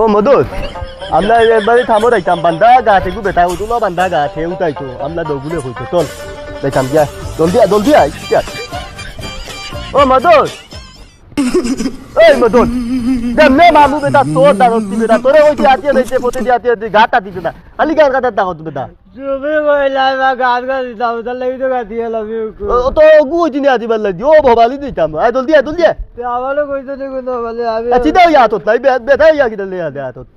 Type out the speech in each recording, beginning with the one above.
ও মদত, আমরা এবারে থামো রাইতাম বান্দা, গা থেকে বেটা উঠল বান্দা, গা থেকে উঠাইতো আমরা দৌগুলে হইতো চল। রাইতাম গিয়া জলদি আয় জলদি আয়। ও মদত, এই মদন দেমনে মামু বেটা, তোর দাঁড়তি বেটা, তোরে ওই আটিয়ে রয়েছে প্রতি দিয়ে আতিয়ে দিয়ে গাটা দিতে না খালি গান কাটার দাঁড়ত বেটা। তুমি কইলা বা গান গান দিতাম তার লাগি তো গাতি এলাম ও তো গু হইছি নি আদিবার লাগি। ও ভবালি দিতাম আয় জলদি আয় জলদি আয়। আমারও কইতো নি কোনো বলে আমি চিদা হইয়া হাতত নাই বেটা হইয়া কিটা লে দে হাতত।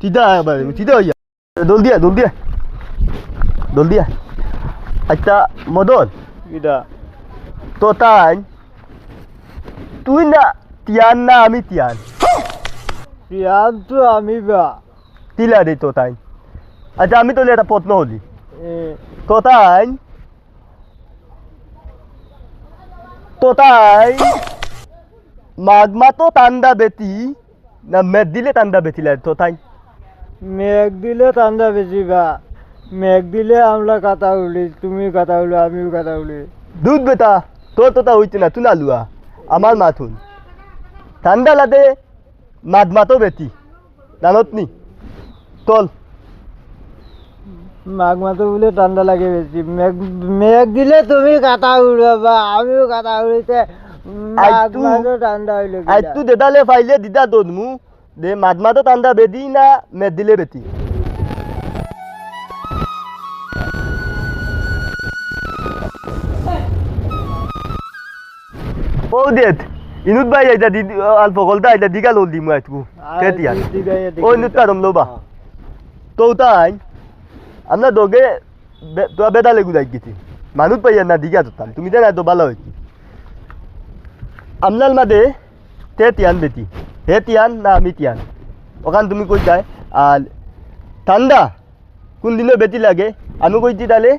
চিদা আয় বারে চিদা হইয়া। জলদি আয় জলদি আয়। জলদি আয়। আচ্ছা মদন। কিটা তো তাই তুই না তিয়ান না আমি তিয়ান। পিয়ান তো আমি বা। তিলা রে তো তাই। আচ্ছা আমি তো একটা পত্ন হলি এ তো তাই তো তাই মাগমা তো তান্দা বেতি? না মেদ দিলে তান্দা বেতিলা তো তাই মেঘ দিলে ঠান্ডা বেশি বা। মেঘ দিলে আমরা কাটা উলি তুমি কাটা উলি আমিও কাটা উলি। দুধ বেটা তোর তো তা হইতে না তুই না লুয়া আমার মাথুন ঠান্ডা লাদে মাদ মাতো বেতি। জানত নি। তল। মাঘ মাসে বলে ঠান্ডা লাগে বেশি। মেঘ মেঘ দিলে তুমি কাটা উড়বে আমিও কাটা উড়িতে মাঘ আইতু- মাসে ঠান্ডা হইলে আজ দেদালে ফাইলে দিদা দোন দে মাদ মাতো ঠান্ডা বেদি না মেদ দিলে বেতি। ও দেত ইনুত ভাই আইতা দিদি অল্প গলতা আইতা দিগা লোল দিমু আইতকু। তেতিয়ান ও ইনুত কারম লোবা। তো তাই আমরা দোগে তোরা বেদা লেগু যাই গেছি। মানুষ পাইয়া না দিঘা যেতাম। তুমি তো না তো ভালো হয়েছি আমনার মাঝে তে তিয়ান বেটি। হে তিয়ান না আমি তিয়ান। ওখান তুমি কই যায়? আর ঠান্ডা কোন দিনও বেটি লাগে? আমি কইছি তাহলে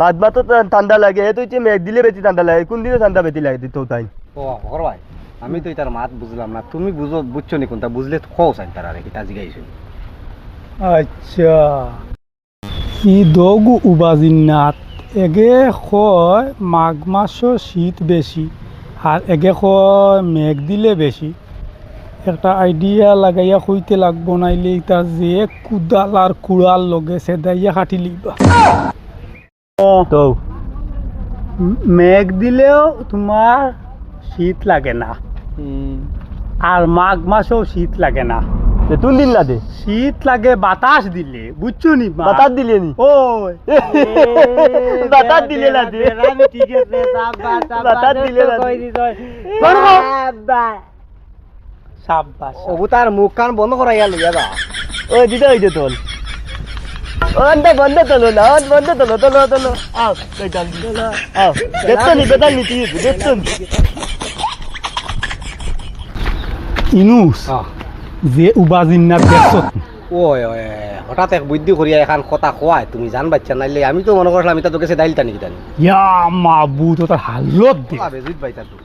মাছ মাতো ঠান্ডা লাগে। হে তো মেঘ দিলে বেটি ঠান্ডা লাগে। কোন দিনে ঠান্ডা বেশি লাগে তো তাই। ও ভাই আমি তো তার মাত বুঝলাম না। তুমি বুঝো বুঝছ নি কোনটা? বুঝলে খোও সাইন তার আরে কিতা জিগাইছো। আচ্ছা। ই দগু উবাজিনাত এগে কয় মাঘ মাসও শীত বেশি আর এগে কয় মেঘ দিলে বেশি একটা আইডিয়া লাগাইয়া কইতে লাগবো নাইলে তার যে কুদাল আর কুড়াল লগে সেদাইয়া কাটি লিবা। তো। মেঘ দিলেও তোমার শীত লাগে না। আর মাঘ মাসেও শীত লাগে না। তে তুন দিন না দে। শীত লাগে বাতাস দিলে বুঝছ নি? বাতাস দিলে নি। ওই। বাতাস দিলে না দে। ঠিক আছে বাতাস দিলে না সাব্বাস তার মুখ কান বন্ধ করাইয়া লইয়া যা ও দিদা হইছে তোল ও বন্ধ তোলো না ও বন্ধ তোলো তোলো তোলো আও আও তুই দেখতো নি ইনুস যে উবাজিন্না ব্যস্ত। ওই ওই হঠাৎ এক বুদ্ধি করিয়া এখন কথা খোয়ায় তুমি জান বাচ্চা নাইলে আমি তো মনে করলাম এটা তোকে সে দাইল টানি টানি ইয়া মাবু তো তার হালত দে। ভাই বাইতা তুই